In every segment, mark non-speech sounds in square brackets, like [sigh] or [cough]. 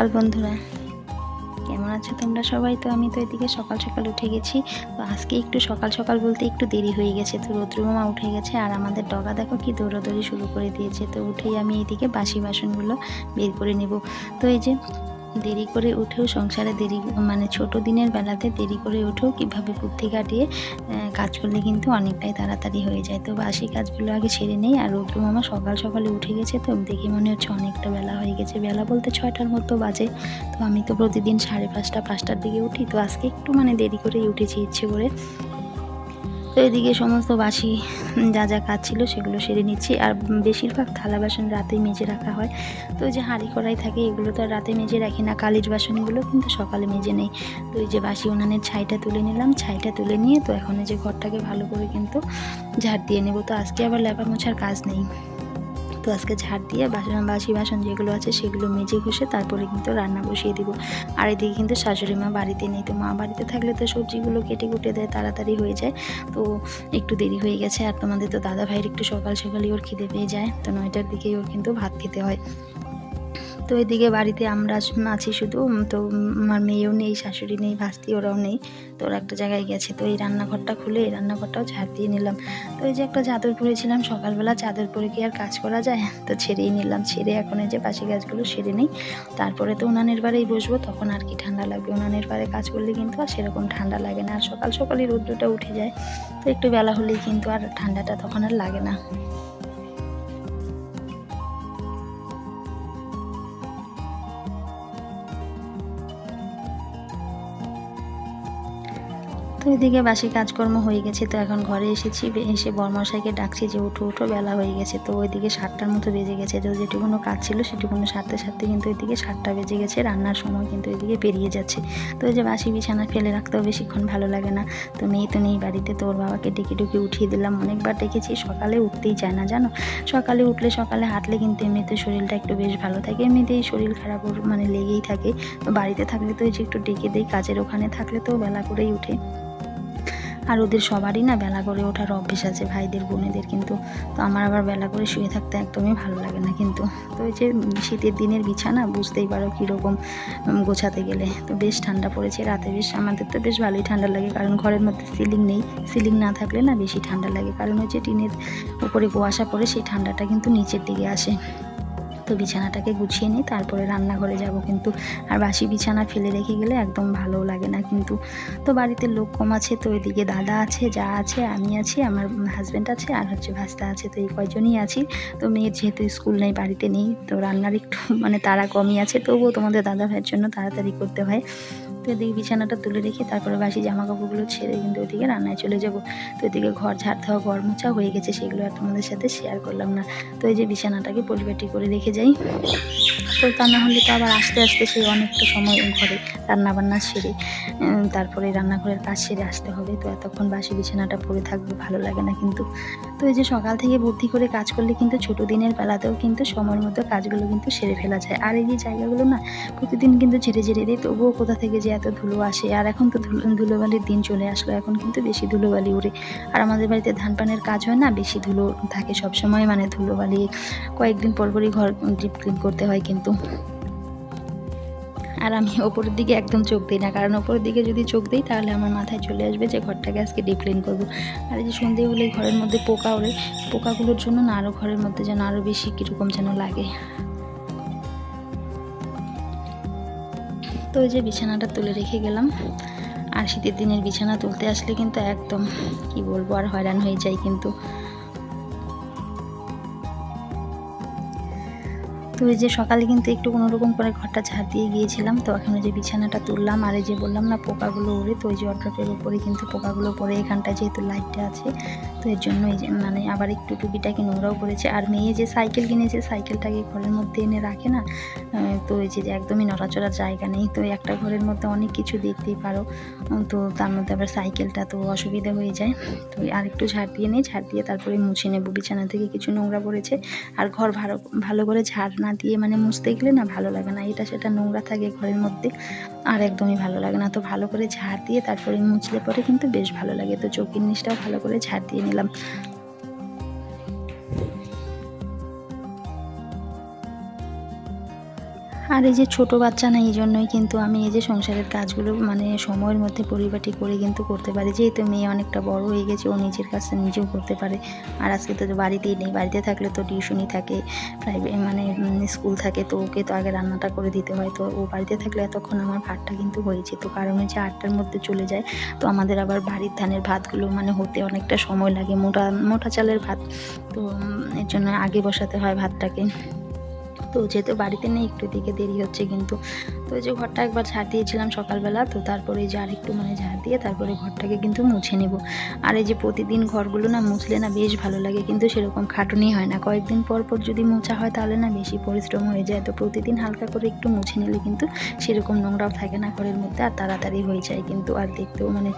সকাল বন্ধুরা। কেমন আছো তোমরা সবাই? তো আমি তো এদিকে সকাল সকাল উঠে গেছি। তো আজকে একটু সকাল সকাল বলতে একটু দেরি হয়ে গেছে। তো রৌদ্রমা উঠে গেছে আর আমাদের ডগা দেখো কি দৌড়াদৌড়ি শুরু করে দিয়েছে। তো উঠেই আমি এদিকে বাসি বাসনগুলো বের করে নেব। তো এই যে দেরি করে উঠেও সংসারে দেরি মানে ছোট দিনের বেলাতে দেরি করে উঠেও কীভাবে বুদ্ধি কাটিয়ে কাজ করলে কিন্তু অনেকটাই তাড়াতাড়ি হয়ে যায়। তো বাসি কাজগুলো আগে সেরে নেই আর রৌদ্র মামা সকাল সকালে উঠে গেছে তো দেখে মনে হচ্ছে অনেকটা বেলা হয়ে গেছে। বেলা বলতে ছয়টার মতো বাজে। তো আমি তো প্রতিদিন সাড়ে পাঁচটা, পাঁচটার দিকে উঠি। তো আজকে একটু মানে দেরি করেই উঠেছি ইচ্ছে করে। তো এদিকে সমস্ত বাসি যা যা কাজ ছিল সেগুলো সেরে নিচ্ছি। আর বেশিরভাগ থালা বাসন রাতে মেজে রাখা হয়। তো ওই যে হাঁড়ি কড়াই থাকে, এগুলো তো আর রাতে মেজে রাখি না। কালির বাসনগুলো কিন্তু সকালে মেজে নেই। তো এই যে বাসি উনানের ছাইটা তুলে নিলাম। ছাইটা তুলে নিয়ে তো এখন এই যে ঘরটাকে ভালো করে কিন্তু ঝাড় দিয়ে নেব। তো আজকে আবার লেপা মোছার কাজ নেই। তো আজকে ঝাড় দিয়ে বাসন বাসি বাসন যেগুলো আছে সেগুলো মেজে ঘষে তারপরে কিন্তু রান্না বসিয়ে দিব। আর এদিকে কিন্তু শাশুড়ি মা বাড়িতে নেই, তো মা বাড়িতে থাকলে তো সবজিগুলো কেটে কুটে দেয়, তাড়াতাড়ি হয়ে যায়। তো একটু দেরি হয়ে গেছে, আর তোমাদের তো দাদা ভাইয়ের একটু সকাল সকালই ওর খিদে পেয়ে যায়, তো নয়টার দিকেই ওর কিন্তু ভাত খেতে হয়। তো এদিকে বাড়িতে আমরা আছি শুধু তো আমার মেয়েও নেই, শাশুড়ি নেই, ভাস্তি ওরাও নেই। তো ওরা একটা জায়গায় গেছে, তো এই রান্নাঘরটা খুলে এই রান্নাঘরটাও ঝাড় দিয়ে নিলাম। তো এই যে একটা চাদর পরেছিলাম, সকালবেলা চাদর পরে কি আর কাজ করা যায়? [laughs] তো ছেড়েই নিলাম, ছেড়ে এখন এই যে বাসি গাছগুলো সেরে নেই। তারপরে তো উনানের বারেই বসবো, তখন আর কি ঠান্ডা লাগবে। উনানের বারে কাজ করলে কিন্তু আর সেরকম ঠান্ডা লাগে না, আর সকাল সকালই রৌদ্রটা উঠে যায়। তো একটু বেলা হলেই কিন্তু আর ঠান্ডাটা তখন আর লাগে না। তো এদিকে বাসি কাজকর্ম হয়ে গেছে তো এখন ঘরে এসেছি। এসে বর্মশাইকে ডাকছি যে উঠো উঠো, বেলা হয়ে গেছে। তো ওইদিকে সাতটার মতো বেজে গেছে। তো যেটুকুনো কাজ ছিল সেটুকুনো সারতে সারতে কিন্তু ওইদিকে সাতটা বেজে গেছে। রান্নার সময় কিন্তু ওইদিকে পেরিয়ে যাচ্ছে। তো ওই যে বাসি বিছানা ফেলে রাখতেও বেশিক্ষণ ভালো লাগে না। তো মেয়ে তো নেই বাড়িতে। তো ওর বাবাকে ডেকে ডেকে উঠিয়ে দিলাম। অনেকবার ডেকেছি। সকালে উঠতেই চায় না, জানো? সকালে উঠলে সকালে হাঁটলে কিন্তু এমনিতে শরীরটা একটু বেশ ভালো থাকে। এমনিতেই শরীর খারাপ মানে লেগেই থাকে। তো বাড়িতে থাকলে তো ওই যে একটু ডেকে দেই, কাজের ওখানে থাকলে তো বেলা করেই উঠে। আর ওদের সবারই না বেলা করে ওঠার অভ্যেস আছে, ভাইদের, বোনেদের কিন্তু। তো আমার আবার বেলা করে শুয়ে থাকতে একদমই ভালো লাগে না কিন্তু। তো ওই যে শীতের দিনের বিছানা, বুঝতেই পারো কীরকম গোছাতে গেলে। তো বেশ ঠান্ডা পড়েছে রাতে, বেশ আমাদের তো বেশ ভালোই ঠান্ডা লাগে, কারণ ঘরের মধ্যে সিলিং নেই। সিলিং না থাকলে না বেশি ঠান্ডা লাগে, কারণ ওই যে টিনের উপরে কুয়াশা পড়ে, সেই ঠান্ডাটা কিন্তু নিচের দিকে আসে। তো বিছানাটাকে গুছিয়ে নিই, তারপরে রান্নাঘরে যাব কিন্তু। আর বাসি বিছানা ফেলে রেখে গেলে একদম ভালো লাগে না কিন্তু। তো বাড়িতে লোক কম আছে, তো এদিকে দাদা আছে, যা আছে, আমি আছি, আমার হাজব্যান্ড আছে, আর হচ্ছে ভাস্তা আছে, তো এই কয়জনই আছি। তো মেয়ের যেহেতু স্কুল নেই, বাড়িতে নেই, তো রান্নার একটু মানে তারা কমই আছে, তবুও তোমাদের দাদা ভাইয়ের জন্য তাড়াতাড়ি করতে হয়। তো এদিকে বিছানাটা তুলে রেখে তারপরে বাসি জামা কাপড়গুলো ছেড়ে কিন্তু ওইদিকে রান্নায় চলে যাব। তো এদিকে ঘর ঝাড় দেওয়া, ঘর মোছা হয়ে গেছে, সেগুলো আর তোমাদের সাথে শেয়ার করলাম না। তো এই যে বিছানাটাকে পরিপাটি করে রেখে যাই। তো তা না হলে তো আবার আস্তে আস্তে সেই অনেকটা সময় ঘরে রান্না বান্না সেরে তারপরে রান্নাঘরের কাজ সেরে আসতে হবে। তো এতক্ষণ বাসি বিছানাটা পড়ে থাকবে, ভালো লাগে না কিন্তু। তো এই যে সকাল থেকে বুদ্ধি করে কাজ করলে কিন্তু ছোটো দিনের বেলাতেও কিন্তু সময় মতো কাজগুলো কিন্তু সেরে ফেলা যায়। আর এই যে জায়গাগুলো না, প্রতিদিন কিন্তু ঝেড়ে ঝেড়ে দিই তবুও কোথা থেকে যে এত ধুলো আসে। আর এখন তো ধুলো, ধুলোবালির দিন চলে আসলো, এখন কিন্তু বেশি ধুলোবালি উড়ে আর আমাদের বাড়িতে ধান পানের কাজ হয় না, বেশি ধুলো থাকে সব সময় মানে ধুলোবালি কয়েকদিন পর পরই ঘর ডিপ ক্লিন করতে হয় কিন্তু। আর আমি ওপরের দিকে একদম চোখ দিই না। কারণ ওপরের দিকে যদি চোখ দিই, তাহলে আমার মাথায় চলে আসবে যে ঘরটাকে আজকে ডিপ ক্লিন করব। আর এই যে সন্ধে হলে ঘরের মধ্যে পোকা ওড়ে, পোকাগুলোর জন্য না আরও ঘরের মধ্যে যেন আরও বেশি কীরকম যেন লাগে। তো ওই যে বিছানাটা তুলে রেখে গেলাম। আর শীতের দিনের বিছানা তুলতে আসলে কিন্তু একদম, কি বলব, আর হয়রান হয়ে যায় কিন্তু। তো এই যে সকালে কিন্তু একটু কোনো রকম করে ঘরটা ঝাড় দিয়ে গিয়েছিলাম, তো এখন যে বিছানাটা তুললাম, আর এই যে বললাম না পোকাগুলো উড়ে তো ওই যে অড্রপের উপরে কিন্তু পোকাগুলো পড়ে এখানটায় যেহেতু লাইটটা আছে, তো এর জন্য এই যে মানে আবার একটু টুপিটাকে নোংরাও করেছে আর মেয়ে যে সাইকেল কিনেছে সাইকেলটাকে ঘরের মধ্যে এনে রাখে না তো এই যে একদমই নড়াচড়ার জায়গা নেই, তো একটা ঘরের মধ্যে অনেক কিছু দেখতেই পারো তো তার মধ্যে আবার সাইকেলটা তো অসুবিধা হয়ে যায়। তো আর একটু ঝাড় দিয়ে নিই ঝাড় দিয়ে তারপরে মুছে নেব, বিছানা থেকে কিছু নোংরা পড়েছে, আর ঘর ভালো ভালো করে ঝাড় না দিয়ে মানে মুছতে গেলে না ভালো লাগে না। এটা সেটা নোংরা থাকে ঘরের মধ্যে আর একদমই ভালো লাগে না। তো ভালো করে ঝাড় দিয়ে তারপরে মুছলে পরে কিন্তু বেশ ভালো লাগে। তো চৌকির নিচটাও ভালো করে ঝাড় দিয়ে নিলাম। আর এই যে ছোট বাচ্চা না, এই জন্যই কিন্তু আমি এই যে সংসারের কাজগুলো মানে সময়ের মধ্যে পরিপাটি করে কিন্তু করতে পারি। যেহেতু মেয়ে অনেকটা বড় হয়ে গেছে, ও নিজের কাজটা নিজেও করতে পারে। আর আজকে তো বাড়িতেই নেই, বাড়িতে থাকলে তো টিউশনই থাকে প্রাইভেট মানে স্কুল থাকে, তো ওকে তো আগে রান্নাটা করে দিতে হয়। তো ও বাড়িতে থাকলে এতক্ষণ আমার ভাতটা কিন্তু হয়েছে। তো কারণ হচ্ছে আটটার মধ্যে চলে যায়, তো আমাদের আবার বাড়ির ধানের ভাতগুলো মানে হতে অনেকটা সময় লাগে। মোটা মোটা চালের ভাত, তো এর জন্য আগে বসাতে হয় ভাতটাকে। তো যেহেতু বাড়িতে নেই, একটু দিকে দেরি হচ্ছে কিন্তু। তো যে ঘরটা একবার ঝাড় দিয়েছিলাম সকালবেলা, তো তারপরে যে আর একটু মানে ঝাড় দিয়ে তারপরে ঘরটাকে কিন্তু মুছে নেব। আর এই যে প্রতিদিন ঘরগুলো না মুছলে না বেশ ভালো লাগে, কিন্তু সেরকম খাটুনি হয় না। কয়েকদিন পর পর যদি মোছা হয় তাহলে না বেশি পরিশ্রম হয়ে যায়। তো প্রতিদিন হালকা করে একটু মুছে নিলে কিন্তু সেরকম নোংরাও থাকে না ঘরের মধ্যে, আর তাড়াতাড়ি হয়ে যায় কিন্তু, আর দেখতেও মানে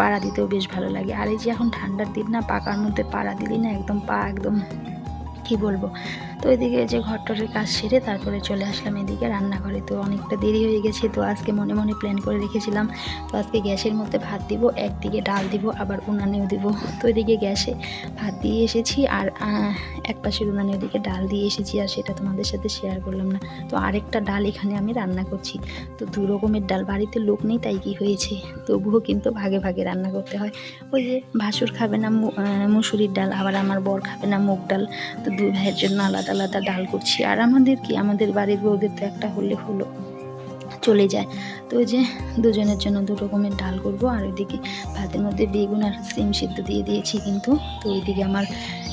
পাড়া দিতেও বেশ ভালো লাগে। আর এই যে এখন ঠান্ডার দিন না পাকার মধ্যে পাড়া দিলি না একদম পা একদম, কি বলব? তো এদিকে যে ঘরটরের কাজ সেরে তারপরে চলে আসলাম এদিকে রান্নাঘরে। তো অনেকটা দেরি হয়ে গেছে, তো আজকে মনে মনে প্ল্যান করে রেখেছিলাম। তো আজকে গ্যাসের মধ্যে ভাত দিব, একদিকে ডাল দিব, আবার উনানেও দিব। তো এদিকে গ্যাসে ভাত দিয়ে এসেছি আর এক পাশের উনানে ওদিকে ডাল দিয়ে এসেছি আর সেটা তোমাদের সাথে শেয়ার করলাম না। তো আরেকটা ডাল এখানে আমি রান্না করছি। তো দু রকমের ডাল, বাড়িতে লোক নেই তাই কি হয়েছে? তবুও কিন্তু ভাগে ভাগে রান্না করতে হয়। ওই যে ভাসুর খাবে না মুসুরির ডাল, আবার আমার বর খাবে না মুগ ডাল। তো দুই ভাইয়ের জন্য আলাদা আলাদা ডাল করছি। আর আমাদের কি? আমাদের বাড়ির বউদের তো একটা হলে হলো, চলে যায়। তো ওই যে দুজনের জন্য দু রকমের ডাল করব, আর ওইদিকে ভাতের মধ্যে বেগুন আর সিম সিদ্ধ দিয়ে দিয়েছি কিন্তু। তো ওইদিকে আমার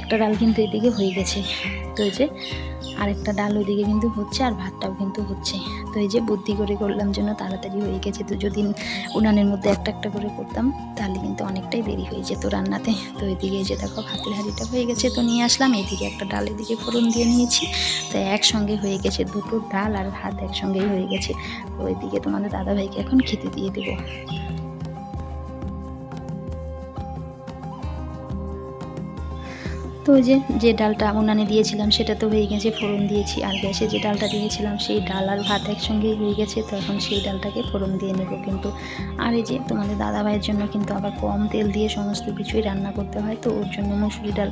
একটা ডাল কিন্তু এদিকে হয়ে গেছে। তো ওই যে আরেকটা ডাল ওইদিকে কিন্তু হচ্ছে আর ভাতটাও কিন্তু হচ্ছে। তো এই যে বুদ্ধি করে করলাম জন্য তাড়াতাড়ি হয়ে গেছে, তো যদি উনানের মধ্যে একটা একটা করে করতাম, তাহলে কিন্তু অনেকটাই দেরি হয়ে যেত রান্নাতে। তো এদিকে যে দেখো ভাতের হাঁড়িটা হয়ে গেছে, তো নিয়ে আসলাম। এদিকে একটা ডাল এদিকে ফোড়ন দিয়ে নিয়েছি। তো একসঙ্গে হয়ে গেছে দুটো ডাল আর ভাত একসঙ্গেই হয়ে গেছে। তো ওইদিকে তোমাদের দাদাভাইকে এখন খেতে দিয়ে দেবো। তো যে যে ডালটা উনানে দিয়েছিলাম, সেটা তো হয়ে গেছে, ফোড়ন দিয়েছি। আর গ্যাসে যে ডালটা দিয়েছিলাম, সেই ডাল আর ভাত একসঙ্গেই হয়ে গেছে, তো এখন সেই ডালটাকে ফোড়ন দিয়ে নেব কিন্তু। আর এই যে, তোমাদের দাদাভাইয়ের জন্য কিন্তু আবার কম তেল দিয়ে সমস্ত কিছুই রান্না করতে হয়, তো ওর জন্য মুসুরি ডাল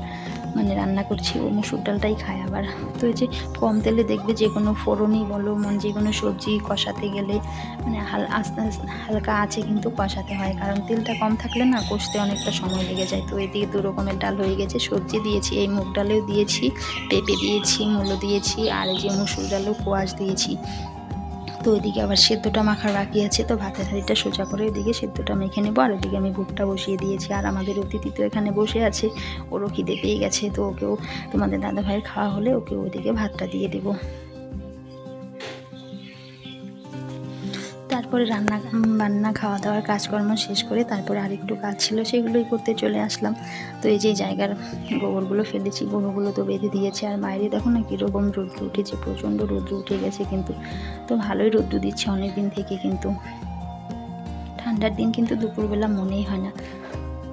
মানে রান্না করছি, ও মুসুর ডালটাই খায় আবার। তো এই যে কম তেলে দেখবে যে কোনো ফোড়নই বলো মানে যে কোনো সবজি কষাতে গেলে মানে হাল আস্তে আস্তে হালকা আছে কিন্তু কষাতে হয়। কারণ তেলটা কম থাকলে না কষতে অনেকটা সময় লেগে যায়। তো এদিকে দু রকমের ডাল হয়ে গেছে, সবজি দিয়েছি, এই মুগ ডালেও দিয়েছি, পেঁপে দিয়েছি, মূলো দিয়েছি, আর এই যে মুসুর ডালেও কোয়াশ দিয়েছি। তো ওইদিকে আবার সেদ্ধটা মাখা বাকি আছে, তো ভাতের হাঁড়িটা সোজা করে ওইদিকে সেদ্ধটা মেখে নেব। আর ওইদিকে আমি ভুট্টা বসিয়ে দিয়েছি, আর আমাদের অতিথি তো এখানে বসে আছে, ওরও খিদে পেয়ে গেছে, তো ওকেও তোমাদের দাদা ভাইয়ের খাওয়া হলে ওকে ওইদিকে ভাতটা দিয়ে দেবো। তারপরে রান্না বান্না খাওয়া দাওয়ার কাজকর্ম শেষ করে তারপরে আরেকটু কাজ ছিল সেগুলোই করতে চলে আসলাম। তো এই যে জায়গার গোবরগুলো ফেলেছি, গোবরগুলো তো বেঁধে দিয়েছে। আর বাইরে দেখো না কীরকম রৌদ্র উঠেছে, প্রচণ্ড রৌদ্র উঠে গেছে কিন্তু, তো ভালোই রৌদ্র দিচ্ছে অনেক দিন থেকে কিন্তু। ঠান্ডার দিন কিন্তু দুপুরবেলা মনেই হয় না।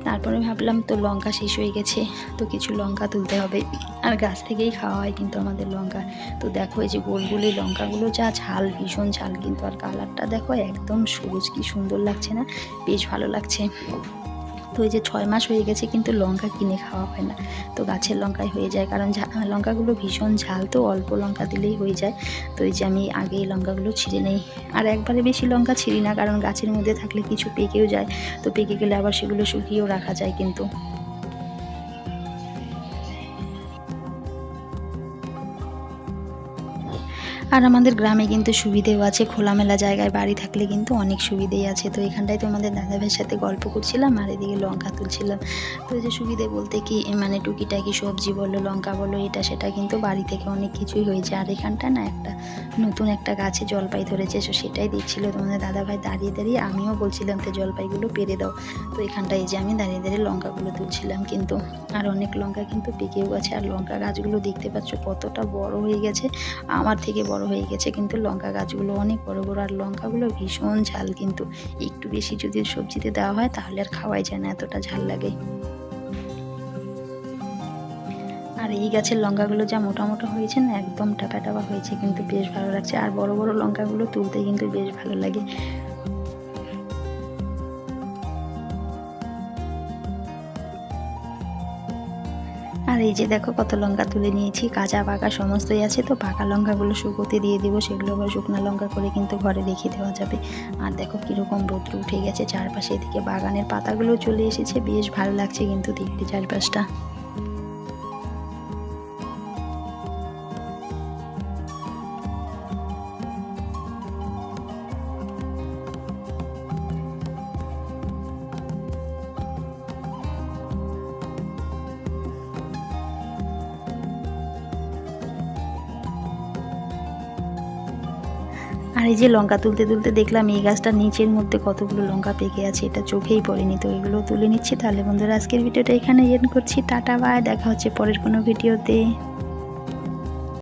তারপরে ভাবলাম তো লঙ্কা শেষ হয়ে গেছে, তো কিছু লঙ্কা তুলতে হবে। আর গাছ থেকেই খাওয়া হয় কিন্তু আমাদের লঙ্কা। তো দেখো এই যে গোলগুলি লঙ্কাগুলো যা ঝাল, ভীষণ ঝাল কিন্তু, আর কালারটা দেখো একদম সবুজ, কি সুন্দর লাগছে না? বেশ ভালো লাগছে। তো এই যে ছয় মাস হয়ে গেছে কিন্তু লঙ্কা কিনে খাওয়া হয় না। তো গাছের লঙ্কায় হয়ে যায় কারণ লঙ্কাগুলো ভীষণ ঝাল তো অল্প লঙ্কা দিলেই হয়ে যায়। তো এই যে আমি আগে লঙ্কাগুলো ছিঁড়ে নেই। আর একবারে বেশি লঙ্কা ছিঁড়ি না কারণ গাছের মধ্যে থাকলে কিছু পেকেও যায়। তো পেকে গেলে আবার সেগুলো শুকিয়েও রাখা যায় কিন্তু। আর আমাদের গ্রামে কিন্তু সুবিধেও আছে, খোলামেলা জায়গায় বাড়ি থাকলে কিন্তু অনেক সুবিধেই আছে। তো এখানটায় তোমাদের দাদাভাইয়ের সাথে গল্প করছিলাম আর এদিকে লঙ্কা তুলছিলাম। তো যে সুবিধে বলতে কি মানে টুকিটাকি সবজি বলো, লঙ্কা বলো, এটা সেটা কিন্তু বাড়ি থেকে অনেক কিছুই হয়েছে। আর এখানটা না একটা নতুন একটা গাছে জলপাই ধরেছে তো সেটাই দেখছিল তোমাদের দাদাভাই। দাঁড়িয়ে দাঁড়িয়ে আমিও বলছিলাম, তো জলপাইগুলো পেরে দাও। তো এখানটায় যে আমি দাঁড়িয়ে দাঁড়িয়ে লঙ্কাগুলো তুলছিলাম কিন্তু, আর অনেক লঙ্কা কিন্তু পেকেও গেছে। আর লঙ্কা গাছগুলো দেখতে পাচ্ছ কতটা বড় হয়ে গেছে। আমার থেকে বড় হয়ে গেছে, কিন্তু লঙ্কা গাছগুলো অনেক বড় বড়, আর লঙ্কাগুলো ভীষণ ঝাল কিন্তু। একটু বেশি যদি সবজিতে দেওয়া হয়, তাহলে আর খাওয়াই যায় না, এতটা ঝাল লাগে। আর এই গাছের লঙ্কাগুলো যা মোটা মোটা হয়েছে না, একদম টাকা টাকা হয়েছে কিন্তু বেশ ভালো লাগছে। আর বড় বড় লঙ্কাগুলো তুলতে কিন্তু বেশ ভালো লাগে। আর এই যে দেখো কত লঙ্কা তুলে নিয়েছি, কাঁচা পাকা সমস্তই আছে তো, পাকা লঙ্কাগুলো শুকোতে দিয়ে দেবো, সেগুলো আবার শুকনা লঙ্কা করে কিন্তু ঘরে রেখে দেওয়া যাবে। আর দেখো কীরকম রোদ্র উঠে গেছে, চারপাশে এদিকে বাগানের পাতাগুলো চলে এসেছে, বেশ ভালো লাগছে কিন্তু দেখতে চারপাশটা। আর এই যে লঙ্কা তুলতে তুলতে দেখলাম এই গাছটা নিচের মধ্যে কতগুলো লঙ্কা পেকে আছে, এটা চোখেই পড়েনি তো এগুলো তুলে নিচ্ছি। তাহলে বন্ধুরা, আজকের ভিডিওটা এখানে এন্ড করছি। টাটা বাই দেখা হচ্ছে পরের কোনো ভিডিওতে।